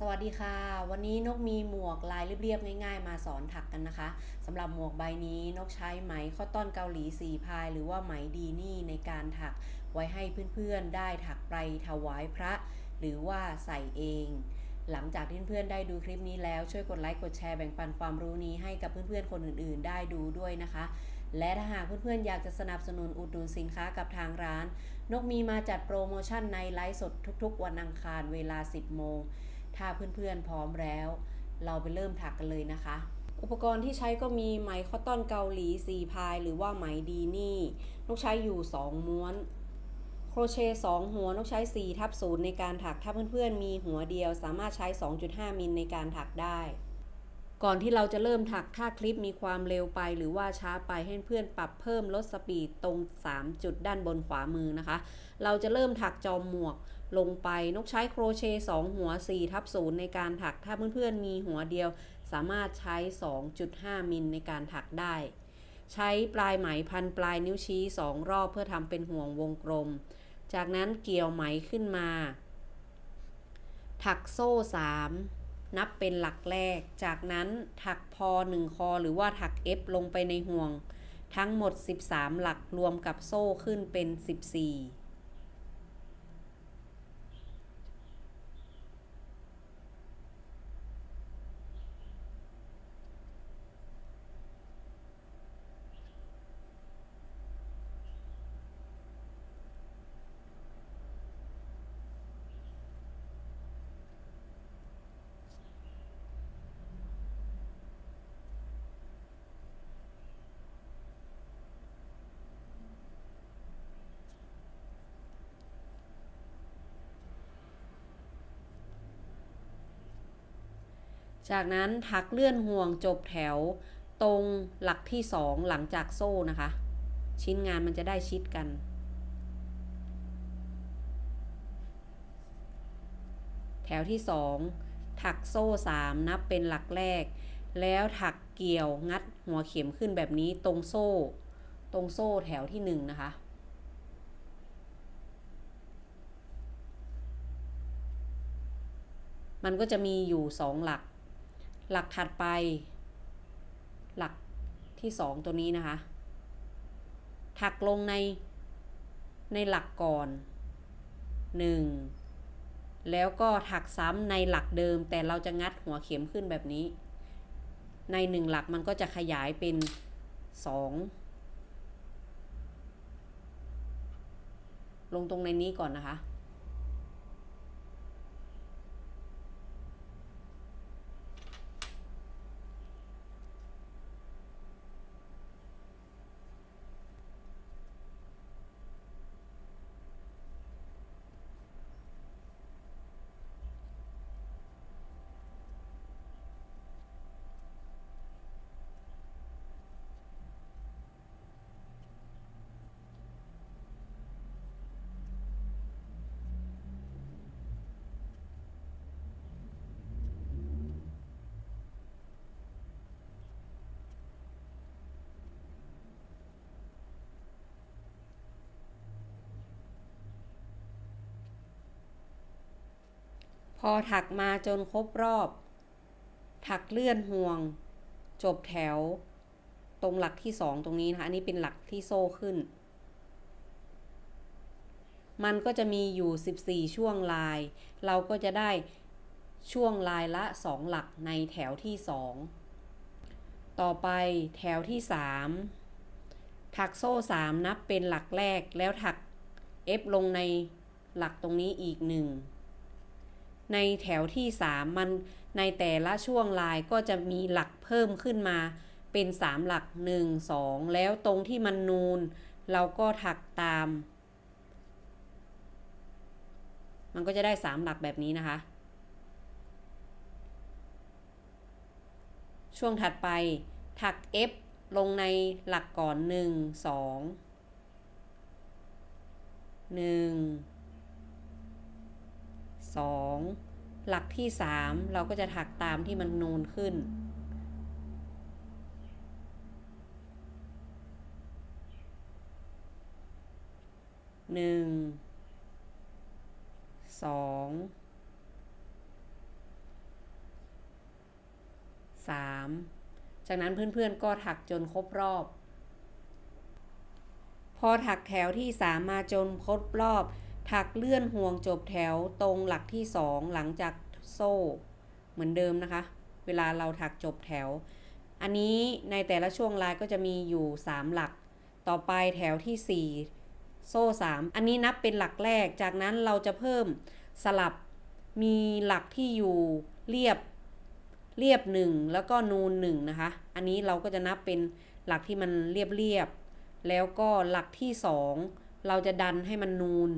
สวัสดีค่ะ วันนี้นกมีหมวกลายเรียบๆง่าย ๆ มาสอนถักกันนะคะสำหรับหมวกใบนี้นกใช้ไหมข้อต้นเกาหลีสีพาย หรือว่าไหมดีนี่ในการถักไว้ให้เพื่อนๆได้ถักไปถวายพระ หรือว่าใส่เอง หลังจากที่เพื่อนๆได้ดูคลิปนี้แล้วช่วยกดไลค์กดแชร์แบ่งปันความรู้นี้ให้กับเพื่อนๆคนอื่นๆ ได้ดูด้วยนะคะและถ้าหากเพื่อนๆ อยากจะสนับสนุนอุดหนุนสินค้ากับทางร้าน นกมีมาจัดโปรโมชั่นในไลฟ์สดทุกๆ วันอังคารเวลา 10 โมง ถ้าเพื่อนๆพร้อมแล้ว เราไปเริ่มถักกันเลยนะคะ อุปกรณ์ที่ใช้ก็มีไหมข้อต้นเกาหลีสีพาย หรือว่าไหมดีนี่นกใช้อยู่ 2 ม้วน โครเชต์2หัวนกใช้4ทับศูนย์ในการถัก ถ้าเพื่อนๆมีหัวเดียวสามารถใช้ 2.5 มิลในการถักได้ก่อนที่เราจะเริ่มถักถ้าคลิปมีความเร็วไปหรือว่าช้าไปให้เพื่อนปรับเพิ่มลดสปีดตรง 3 จุดด้านบนขวามือนะคะ เราจะเริ่มถักจอมหมวก ลงไปนกใช้โครเชต์2หัว4ทับศูนย์ในการถัก ถ้าเพื่อนๆมีหัวเดียว สามารถใช้ 2.5 มิลในการถักได้ ใช้ปลายไหมพันปลายนิ้วชี้ 2 รอบเพื่อทำเป็นห่วงวงกลม จากนั้นเกี่ยวไหมขึ้นมา ถักโซ่ 3 นับเป็นหลักแรก จากนั้นถักพอ 1 คอ หรือว่าถัก F ลงไปในห่วง ทั้งหมด 13 หลักรวมกับโซ่ขึ้นเป็น 14 จากนั้นถักเลื่อนห่วงจบแถวตรงหลักที่ 2 หลังจากโซ่นะคะ ชิ้นงานมันจะได้ชิดกัน แถวที่ 2 ถักโซ่ 3 นับเป็นหลักแรก แล้วถักเกี่ยวงัดหัวเข็มขึ้นแบบนี้ตรงโซ่ ตรงโซ่แถวที่ 1 นะคะมันก็จะมีอยู่ 2 หลัก หลักถัดไป หลักที่ 2 ตัวนี้นะคะ ถักลงในในหลักก่อน 1 แล้วก็ถักซ้ำในหลักเดิม แต่เราจะงัดหัวเข็มขึ้นแบบนี้ ใน 1 หลักมันก็จะขยายเป็น 2 ลงตรงในนี้ก่อนนะคะ พอถักมาจนครบรอบ ถักเลื่อนห่วง จบแถว ตรงหลักที่สองตรงนี้นะคะอันนี้เป็นหลักที่โซ่ขึ้น มันก็จะมีอยู่ 14 ช่วงลาย เราก็จะได้ช่วงลายละ 2 หลักในแถวที่ 2 ต่อไปแถวที่ 3 ถักโซ่ 3 นับเป็นหลักแรกแล้วถัก F ลงในหลักตรงนี้อีกหนึ่ง ในแถวที่ 3 มันในแต่ละช่วงลายก็จะมีหลักเพิ่มขึ้นมา เป็น 3 หลัก 1 2 แล้วตรงที่มันนูน เราก็ถักตาม มันก็จะได้ 3 หลักแบบนี้นะคะ ช่วงถัดไปถัก F ลงในหลักก่อน 1 2 1 2 หลักที่ 3 เราก็จะถักตามที่มันนูนขึ้น หนึ่ง สอง3จากนั้นเพื่อนๆก็ถักจนครบรอบ พอถักแถวที่3มาจนครบรอบ ถักเลื่อนห่วงจบแถวตรงหลักที่ 2 หลังจากโซ่ เหมือนเดิมนะคะ เวลาเราถักจบแถว อันนี้ในแต่ละช่วงลายก็จะมีอยู่ 3 หลัก ต่อไปแถวที่ 4 โซ่ 3 อันนี้นับเป็นหลักแรก จากนั้นเราจะเพิ่มสลับมีหลักที่อยู่เรียบเรียบหนึ่งแล้วก็นูนหนึ่งนะคะ อันนี้เราก็จะนับเป็นหลักที่มันเรียบเรียบ แล้วก็หลักที่สองเราจะดันให้มันนูน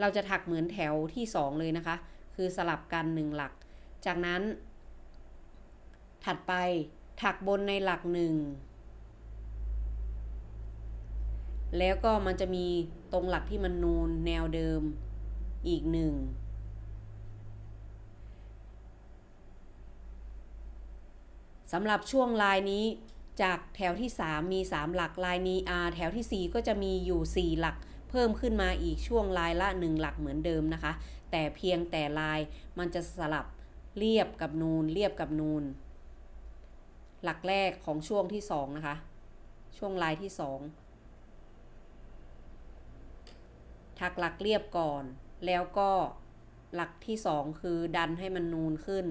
เราจะถักเหมือนแถวที่สองเลยนะคะ คือสลับกันหนึ่งหลัก จากนั้น ถัดไปถักบนในหลักหนึ่งแล้วก็มันจะมีตรงหลักที่มันนูนแนวเดิมอีกหนึ่งสำหรับช่วงลายนี้จากแถวที่ 3 มี 3 หลักลายนี้อาแถวที่ 4 ก็จะมีอยู่ 4 หลัก เพิ่มขึ้นมาอีกช่วงลายละ 1 หลักเหมือนเดิมนะคะ แต่เพียงแต่ลายมันจะสลับเรียบกับนูนเรียบกับนูน หลักแรกของช่วงที่ 2 นะคะ ช่วงลายที่ 2 ถักหลักเรียบก่อน แล้วก็หลักที่สองคือดันให้มันนูนขึ้น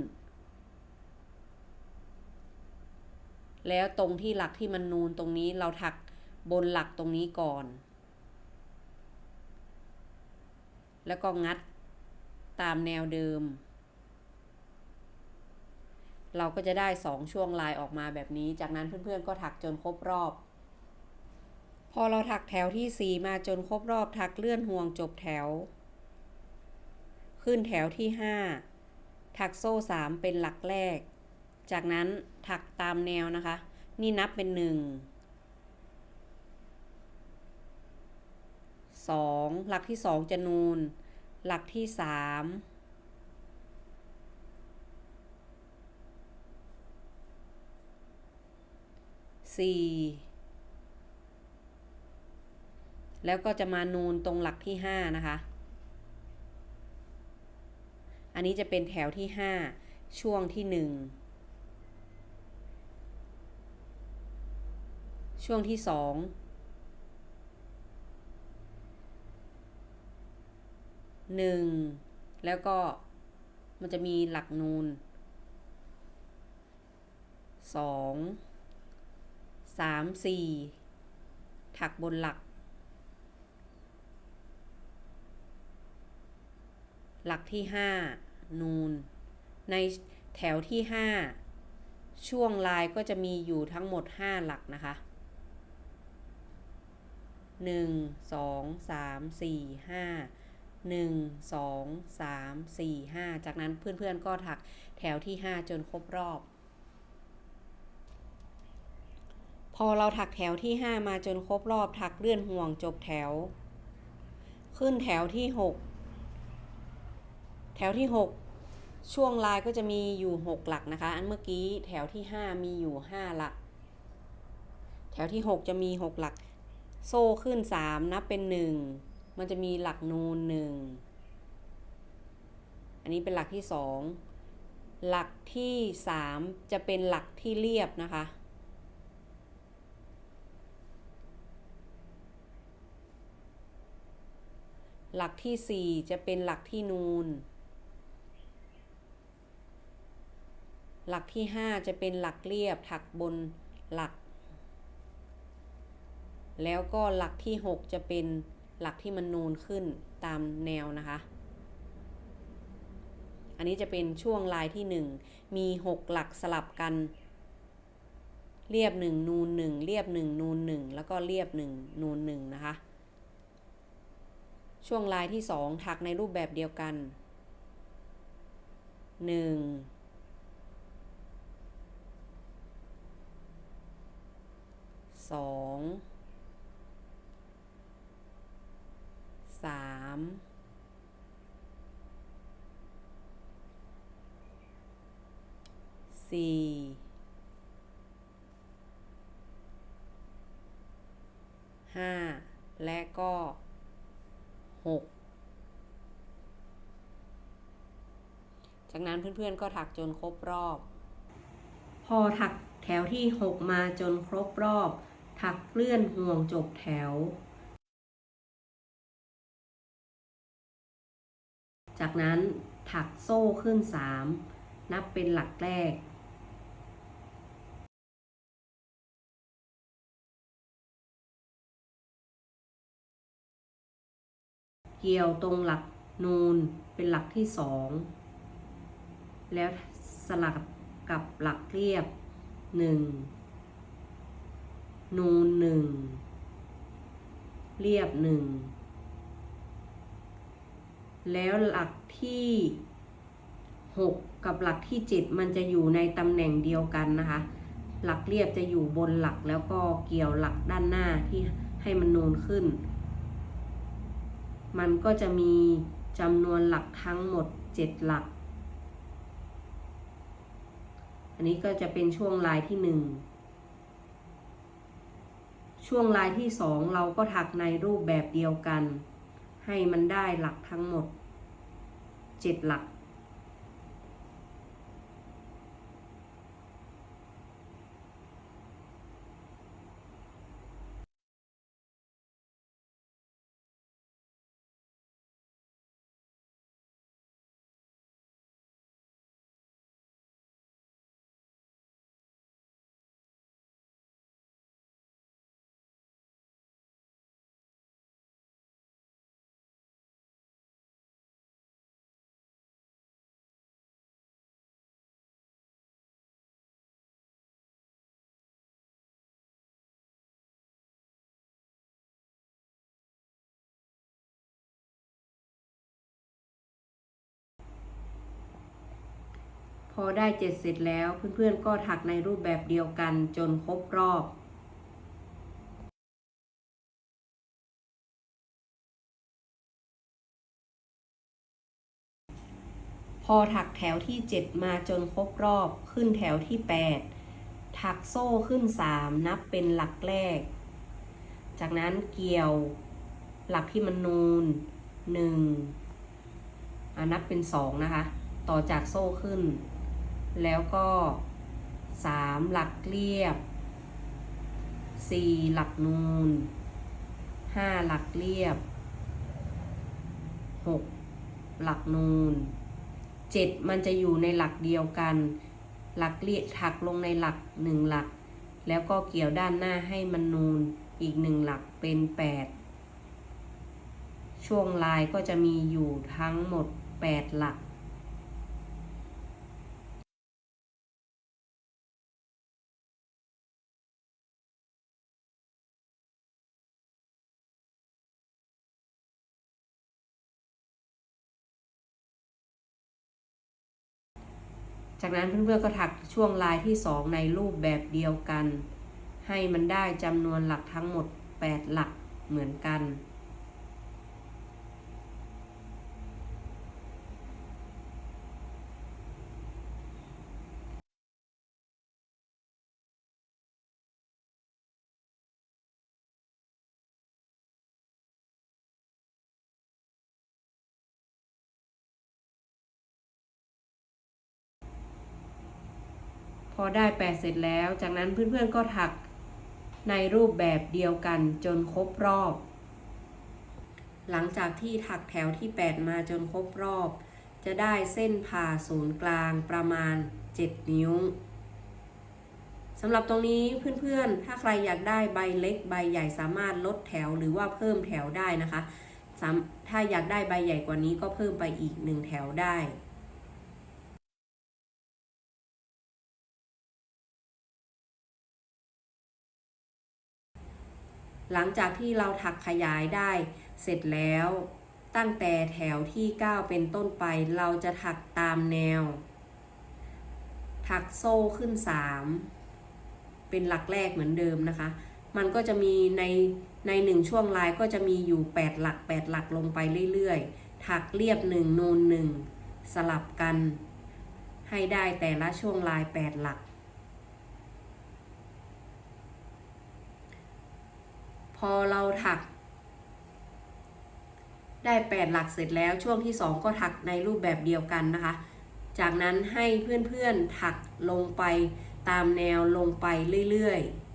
แล้วตรงที่หลักที่มันนูนตรงนี้เราถักบนหลักตรงนี้ก่อน แล้วก็งัดตามแนวเดิม เราก็จะได้สองช่วงลายออกมาแบบนี้ จากนั้นเพื่อนๆก็ถักจนครบรอบ พอเราถักแถวที่ 4 มาจนครบรอบถักเลื่อนห่วงจบแถว ขึ้นแถวที่ 5 ถักโซ่ 3 เป็นหลักแรก จากนั้นถักตามแนวนะคะ นี่นับเป็น 1 2 หลักที่ 2 จะนูน หลักที่ 3 4 แล้วก็จะมานูนตรงหลักที่ 5 นะคะ อันนี้จะเป็นแถวที่ 5 ช่วงที่ 1ช่วงที่2 1 แล้วก็มันจะมีหลักนูน 2 3 4 ถักบนหลัก หลักที่ 5 นูน ในแถวที่ 5 ช่วงลายก็จะมีอยู่ทั้งหมด 5 หลักนะคะ1 2 3 4 5 1 2 3 4 5 จากนั้นเพื่อนๆก็ถักแถวที่ 5 จนครบรอบ พอเราถักแถวที่ 5 มาจนครบรอบถักเลื่อนห่วงจบแถว ขึ้นแถวที่ 6 แถวที่ 6 ช่วงลายก็จะมีอยู่ 6 หลักนะคะ อันเมื่อกี้แถวที่ 5 มีอยู่ 5 หลัก แถวที่ 6 จะมี 6 หลัก โซ่ขึ้น 3 นับเป็น 1 มันจะมีหลักนูน1อันนี้เป็นหลักที่2หลักที่3จะเป็นหลักที่เรียบนะคะ หลักที่4จะเป็นหลักที่นูน หลักที่5จะเป็นหลักเรียบถักบนหลัก แล้วก็หลักที่6จะเป็น หลักที่มันนูนขึ้นตามแนวนะคะ อันนี้จะเป็นช่วงลายที่ 1 มี 6 หลักสลับกัน เรียบ 1 นูน 1 เรียบ 1 นูน 1 แล้วก็เรียบ 1 นูน 1 นะคะ ช่วงลายที่ 2 ถักในรูปแบบเดียวกัน1ง สามสี่ห้าและก็หกจากนั้นเพื่อนๆก็ถักจนครบรอบ พอถักแถวที่หกมาจนครบรอบ ถักเลื่อนห่วงจบแถว จากนั้นถักโซ่ขึ้น 3 นับเป็นหลักแรก เกี่ยวตรงหลักนูนเป็นหลักที่สองแล้วสลับกับหลักเรียบหนึ่งนูนหนึ่งเรียบหนึ่ง แล้วหลักที่หกกับหลักที่เจ็ดมันจะอยู่ในตำแหน่งเดียวกันนะคะ หลักเรียบจะอยู่บนหลักแล้วก็เกี่ยวหลักด้านหน้าที่ให้มันนูนขึ้น มันก็จะมีจำนวนหลักทั้งหมด 7 หลัก อันนี้ก็จะเป็นช่วงลายที่ 1ช่วงลายที่ 2 เราก็ถักในรูปแบบเดียวกัน ให้มันได้หลักทั้งหมด 7 หลัก อได้เจ็ดเสร็จแล้วเพื่อนๆก็ถักในรูปแบบเดียวกันจนครบรอบพอถักแถวที่ 7 มาจนครบรอบขึ้นแถวที่ 8 ถักโซ่ขึ้น 3 นับเป็นหลักแรก จากนั้นเกี่ยว หลักที่มันนูน1อะนับเป็น 2 นะคะ ต่อจากโซ่ขึ้น แล้วก็ 3 หลักเรียบ 4 หลักนูน 5 หลักเรียบ 6 หลักนูน 7 มันจะอยู่ในหลักเดียวกัน หลักเรียถักลงในหลัก 1 หลัก แล้วก็เกี่ยวด้านหน้าให้มันนูนอีก 1 หลักเป็น 8 ช่วงลายก็จะมีอยู่ทั้งหมด 8 หลัก จากนั้นเพื่อนๆก็ถักช่วงลายที่ 2 ในรูปแบบเดียวกัน ให้มันได้จำนวนหลักทั้งหมด 8 หลักเหมือนกัน พอได้8เสร็จแล้ว จากนั้นเพื่อนๆก็ถักในรูปแบบเดียวกันจนครบรอบ หลังจากที่ถักแถวที่ 8 มาจนครบรอบ จะได้เส้นผ่าศูนย์กลางประมาณ 7 นิ้วสำหรับตรงนี้เพื่อนๆ ถ้าใครอยากได้ใบเล็กใบใหญ่สามารถลดแถวหรือว่าเพิ่มแถวได้นะคะ ถ้าอยากได้ใบใหญ่กว่านี้ก็เพิ่มไปอีกหนึ่งแถวได้ หลังจากที่เราถักขยายได้เสร็จแล้ว ตั้งแต่แถวที่ 9 เป็นต้นไปเราจะถักตามแนว ถักโซ่ขึ้น 3 เป็นหลักแรกเหมือนเดิมนะคะ มันก็จะมีในในหนึ่งช่วงลายก็จะมีอยู่ 8 หลัก 8 หลักลงไปเรื่อยๆ ถักเรียบ 1 นูน 1 สลับกัน ให้ได้แต่ละช่วงลาย 8 หลัก พอเราถัก ได้ 8 หลักเสร็จแล้วช่วงที่ 2 ก็ถักในรูปแบบเดียวกันนะคะ จากนั้นให้เพื่อนๆถักลงไปตามแนวลงไปเรื่อยๆ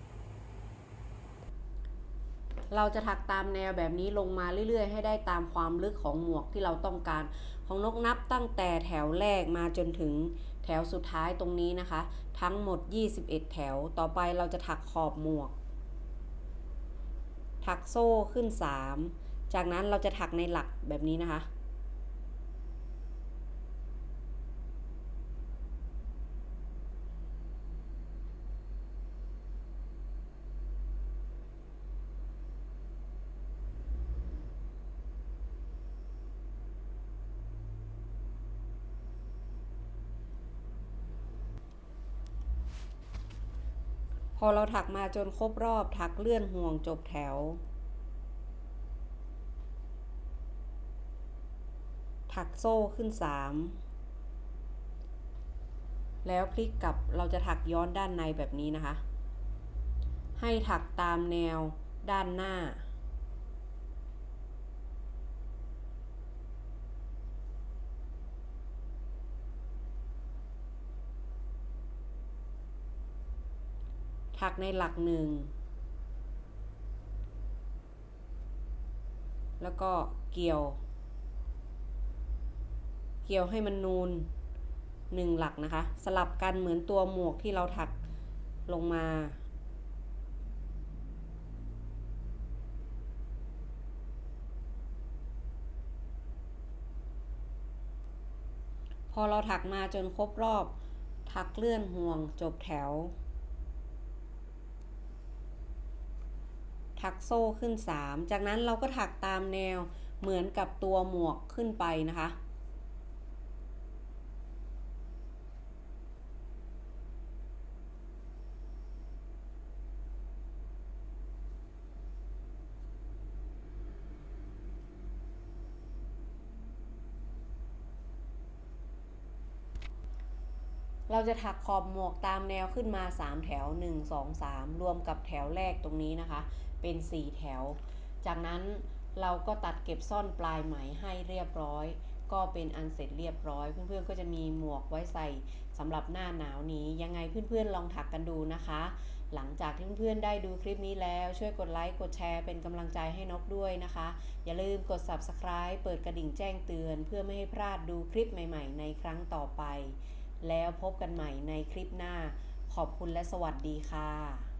เราจะถักตามแนวแบบนี้ลงมาเรื่อยๆ ให้ได้ตามความลึกของหมวกที่เราต้องการ ของนกนับตั้งแต่แถวแรกมาจนถึงแถวสุดท้ายตรงนี้นะคะ ทั้งหมด 21 แถว ต่อไปเราจะถักขอบหมวก ถักโซ่ขึ้น 3 จากนั้นเราจะถักในหลักแบบนี้นะคะ พ อเราถักมาจนครบรอบถักเลื่อนห่วงจบแถว ถักโซ่ขึ้น 3 แล้วพลิกกลับเราจะถักย้อนด้านในแบบนี้นะคะ ให้ถักตามแนวด้านหน้า ถักในหลักหนึ่งแล้วก็เกี่ยว เกี่ยวให้มันนูนหนึ่งหลักนะคะ สลับกันเหมือนตัวหมวกที่เราถักลงมา พอเราถักมาจนครบรอบ ถักเลื่อนห่วงจบแถว ถักโซ่ขึ้น 3 จากนั้นเราก็ถักตามแนวเหมือนกับตัวหมวกขึ้นไปนะคะ จะถักขอบหมวกตามแนวขึ้นมา 3 แถว 1 2 3 รวมกับแถวแรกตรงนี้นะคะ เป็น 4 แถว จากนั้นเราก็ตัดเก็บซ่อนปลายไหมให้เรียบร้อย ก็เป็นอันเสร็จเรียบร้อย เพื่อนๆก็จะมีหมวกไว้ใส่สำหรับหน้าหนาวนี้ ยังไงเพื่อนๆลองถักกันดูนะคะ หลังจากที่เพื่อนๆได้ดูคลิปนี้แล้วช่วยกดไลค์กดแชร์เป็นกำลังใจให้นกด้วยนะคะ อย่าลืมกด subscribe เปิดกระดิ่งแจ้งเตือน เพื่อไม่ให้พลาดดูคลิปใหม่ ๆ ในครั้งต่อไป แล้วพบกันใหม่ในคลิปหน้า ขอบคุณและสวัสดีค่ะ